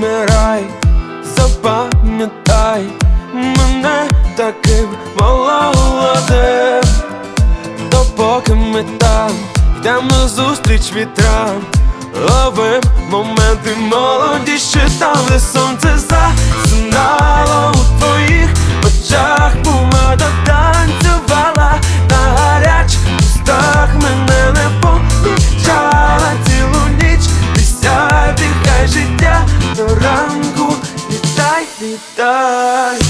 не рай, запам'ятай мене таким молодим Допоки ми там йдем на зустріч вітрам Ловим моменти молодіші там, сонце засинало у твоїх очах Помада танцювала на гарячих устах Мене не помічала цілу ніч Присядь, хай життя до ранку. Вітай, вітай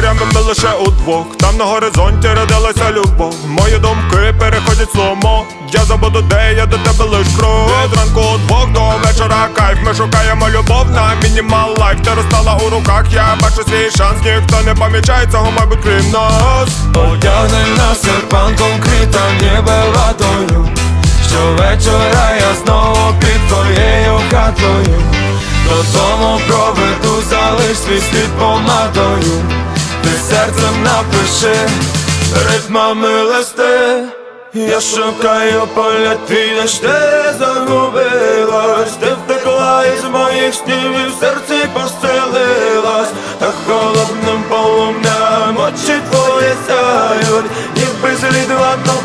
морями ми лише удвох. Там на горизонті родилася любов. Мої думки переходять сломо. Я забуду, де я до тебе лиш крок Від ранку удвох до вечора кайф. Ми шукаємо любов на мінімал лайф. Ти розстала у руках, я бачу свій шанс. Ніхто не помічає цього, мабуть, крім нас. Одягни на серпан конкрета ніби ватою Щовечора я знову під твоєю хатою. Додому проведу, залиш свій слід помадою серцем напиши. Ритмами листи Я шукаю поля твій, де ти загубилась. Ти втекла із моїх снів і в серці поселилась. Та холодним полум'ям очі твої сяють. Ніби слід вода